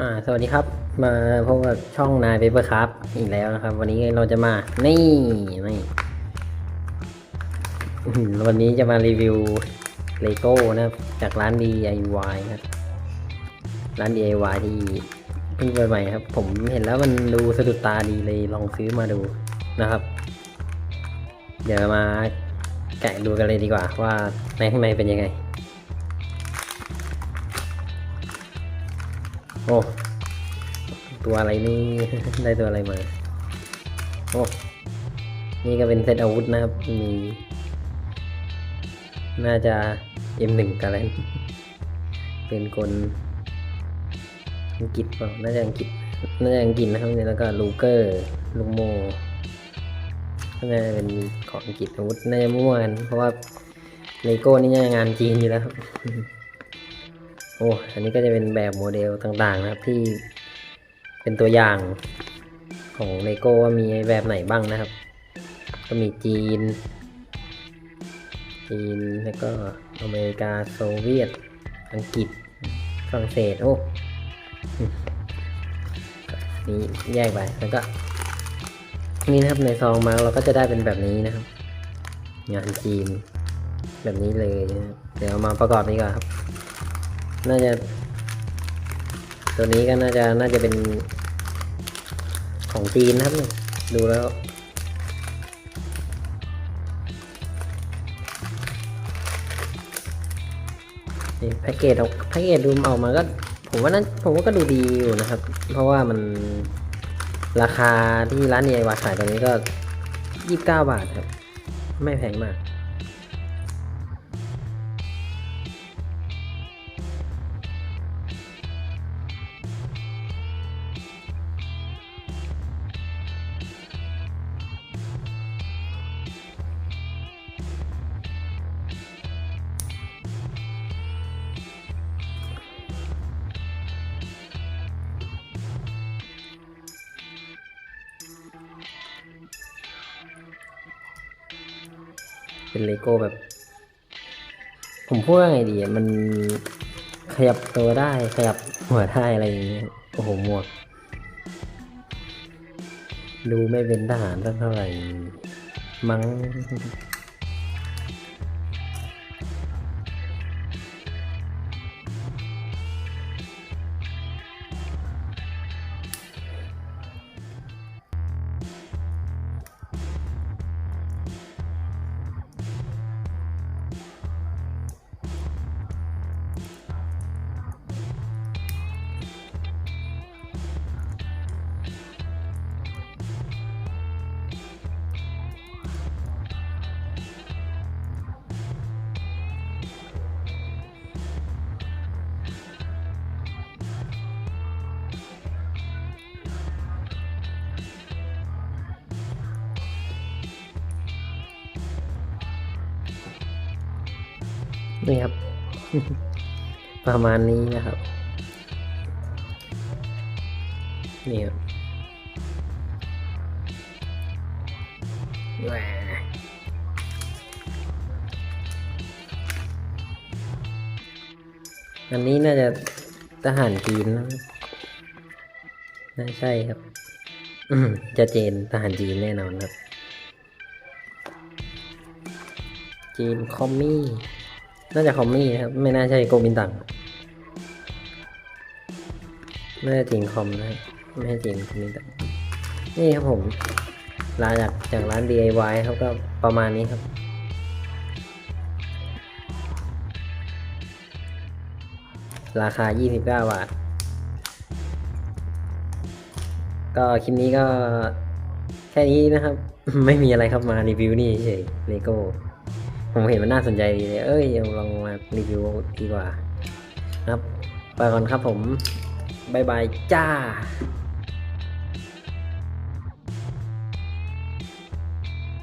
อ่าสวัสดีครับ มาพบกับช่องนายเปเปอร์ครับอีกแล้วนะครับ วันนี้เราจะมา นี่นี่วันนี้จะมารีวิวเลโก้นะครับ จากร้าน DIY ครับ ร้าน DIY ที่เพิ่งเปิดใหม่ครับ ผมเห็นแล้วมันดูสะดุดตาดีเลยลองซื้อมาดูนะครับ เดี๋ยวมาแกะดูกันเลยดีกว่าว่าในข้างในเป็นยังไง โอ้ ตัวอะไรนี่ ได้ตัวอะไรมา โอ้ นี่ก็เป็นเซตอาวุธนะครับ มี น่าจะ M1 กันแล้วเป็นคนอังกฤษเปล่า น่าจะอังกฤษ น่าจะอังกฤษนะครับเนี่ยแล้วก็ลูเกอร์ ลูโมน่าจะเป็นของอังกฤษอาวุธ น่าจะมั่วกันเพราะว่าเลโก้นี่น่าจะงานจีนอยู่แล้วครับ โอ้อันนี้ก็จะเป็นแบบโมเดลต่างๆนะครับที่เป็นตัวอย่างของเลโก้ว่ามีแบบไหนบ้างนะครับ ก็มีจีน จีนแล้วก็อเมริกาโซเวียต อังกฤษฝรั่งเศสโอ้นี่แยกไปแล้วก็นี่นะครับในซองมาเราก็จะได้เป็นแบบนี้นะครับ งานจีนแบบนี้เลยนะเดี๋ยวมาประกอบดีกว่าครับ น่าจะ ตัวนี้ก็น่าจะน่าจะเป็นของจีนนะครับเนี่ยดูแล้วนี่แพ็กเกจออกแพ็กเกจดูออกมาก็ ผมว่านั้นผมว่าก็ดูดีอยู่นะครับ เพราะว่ามันราคาที่ร้านเอวาขายตอนนี้ก็ยี่สิบเก้าบาทครับ ไม่แพงมาก เป็นเลโก้แบบ ผมพูดว่าไงดีอะมันขยับตัวได้ ขยับหัวได้อะไรอย่างเงี้ยโอ้โหหมวกดูไม่เป็นทหารสักเท่าไหร่มั้ง นี่ครับ ประมาณนี้นะครับนี่ครับอันนี้น่าจะทหารจีนนะน่าใช่ครับ จะเจนทหารจีนแน่นอนครับ จีนคอมมี่ น่าจะคอมมี่ครับ ไม่น่าใช่โกมินตังน่าจะจีนคอมนะไม่ใช่จีนโกมินตังนี่ครับผมลาจากจากร้าน DIY เขาก็ประมาณนี้ครับราคา 29 บาท ก็คลิปนี้ก็แค่นี้นะครับ ไม่มีอะไรครับมารีวิวนี่เฉยเลโก้ ผมเห็นมันน่าสนใจดีเลย เอ้ยลองมารีวิวดีกว่านะครับ ไปก่อนครับผมบายบายจ้า